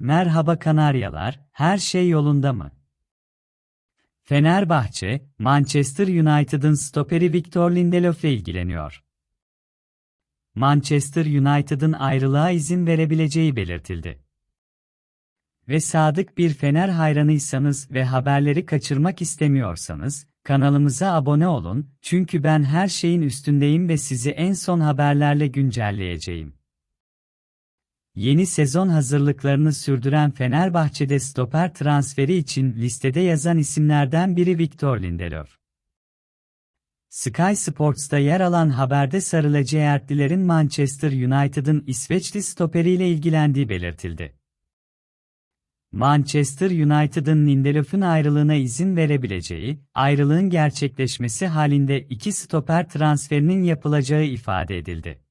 Merhaba Kanaryalar, her şey yolunda mı? Fenerbahçe, Manchester United'ın stoperi Victor Lindelöf'le ilgileniyor. Manchester United'ın ayrılığa izin verebileceği belirtildi. Ve sadık bir Fener hayranıysanız ve haberleri kaçırmak istemiyorsanız, kanalımıza abone olun, çünkü ben her şeyin üstündeyim ve sizi en son haberlerle güncelleyeceğim. Yeni sezon hazırlıklarını sürdüren Fenerbahçe'de stoper transferi için listede yazan isimlerden biri Victor Lindelöf. Sky Sports'ta yer alan haberde Sarı Lacivertlilerin Manchester United'ın İsveçli stoperiyle ilgilendiği belirtildi. Manchester United'ın Lindelöf'ün ayrılığına izin verebileceği, ayrılığın gerçekleşmesi halinde iki stoper transferinin yapılacağı ifade edildi.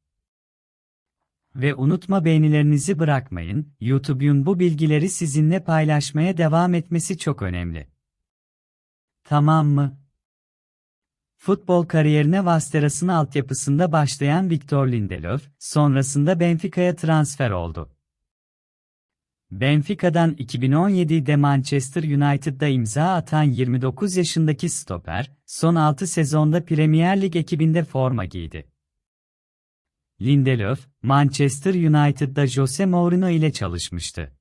Ve unutma beğenilerinizi bırakmayın, YouTube'un bu bilgileri sizinle paylaşmaya devam etmesi çok önemli. Tamam mı? Futbol kariyerine Vasteras'ın altyapısında başlayan Victor Lindelöf, sonrasında Benfica'ya transfer oldu. Benfica'dan 2017'de Manchester United'da imza atan 29 yaşındaki stoper, son 6 sezonda Premier Lig ekibinde forma giydi. Lindelöf, Manchester United'da Jose Mourinho ile çalışmıştı.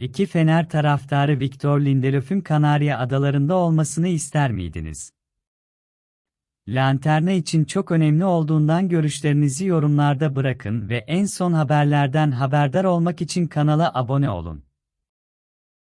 İki Fener taraftarı Victor Lindelöf'ün Kanarya Adalarında olmasını ister miydiniz? Lanterna için çok önemli olduğundan görüşlerinizi yorumlarda bırakın ve en son haberlerden haberdar olmak için kanala abone olun.